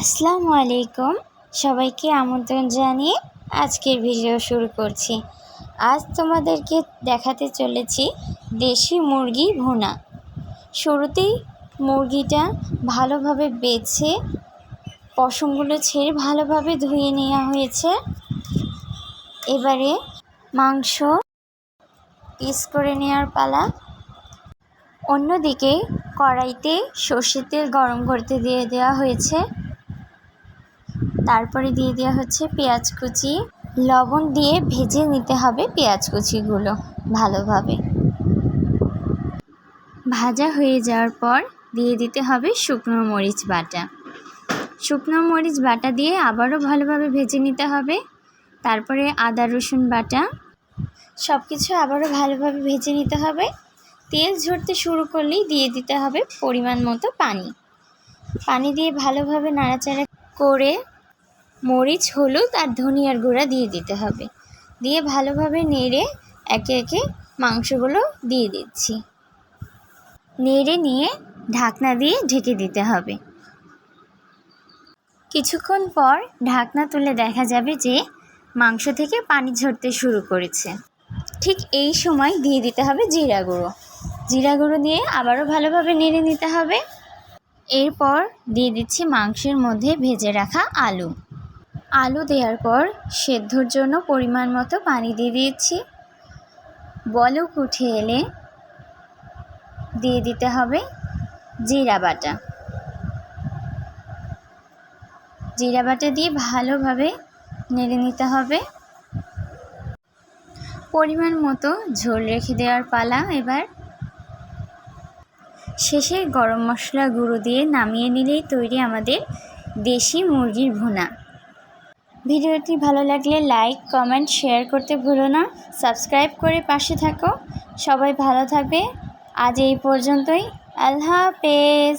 আসসালামু আলাইকুম। সবাইকে আমন্ত্রণ জানিয়ে আজকের ভিডিও শুরু করছি। আজ তোমাদেরকে দেখাতে চলেছি দেশি মুরগি ভুনা। শুরুতেই মুরগিটা ভালোভাবে বেছে পশমগুলো ছেড়ে ভালোভাবে ধুয়ে নেওয়া হয়েছে। এবারে মাংস পিস করে নেওয়ার পালা। অন্যদিকে কড়াইতে সর্ষের তেল গরম করতে দিয়ে দেওয়া হয়েছে। তারপরে দিয়ে দেওয়া হচ্ছে পেঁয়াজ কুচি। লবণ দিয়ে ভেজে নিতে হবে পেঁয়াজ কুচিগুলো ভালোভাবে। ভাজা হয়ে যাওয়ার পর দিয়ে দিতে হবে শুকনো মরিচ বাটা। শুকনো মরিচ বাটা দিয়ে আবারও ভালোভাবে ভেজে নিতে হবে। তারপরে আদা, রসুন বাটা। সব কিছু আবারও ভালোভাবে ভেজে নিতে হবে। তেল ঝরতে শুরু করলেই দিয়ে দিতে হবে পরিমাণ মতো পানি। পানি দিয়ে ভালোভাবে নাড়াচাড়া করে মরিচ, হলুদ আর ধনিয়ার গুঁড়া দিয়ে দিতে হবে। দিয়ে ভালোভাবে নেড়ে একে একে মাংসগুলো দিয়ে দিচ্ছি। নেড়ে নিয়ে ঢাকনা দিয়ে ঢেকে দিতে হবে। কিছুক্ষণ পর ঢাকনা তুলে দেখা যাবে যে মাংস থেকে পানি ঝরতে শুরু করেছে। ঠিক এই সময় দিয়ে দিতে হবে জিরা গুঁড়ো। জিরা গুঁড়ো দিয়ে আবারও ভালোভাবে নেড়ে নিতে হবে। এরপর দিয়ে দিচ্ছি মাংসের মধ্যে ভেজে রাখা আলু। আলু দেওয়ার পর সেদ্ধর জন্য পরিমাণ মতো পানি দিয়ে দিয়েছি। বলক উঠে এলে দিয়ে দিতে হবে জিরা বাটা। জিরা বাটা দিয়ে ভালোভাবে নেড়ে নিতে হবে। পরিমাণ মতো ঝোল রেখে দেওয়ার পালা এবার শেষে গরম মশলা গুঁড়ো দিয়ে নামিয়ে নিলেই তৈরি আমাদের দেশি মুরগির ভুনা। ভিডিওটি ভালো লাগলে লাইক, কমেন্ট, শেয়ার করতে ভুলো না। সাবস্ক্রাইব করে পাশে থাকো। সবাই ভালো থাকবে। আজ এই পর্যন্তই। আল্লাহ হাফেজ।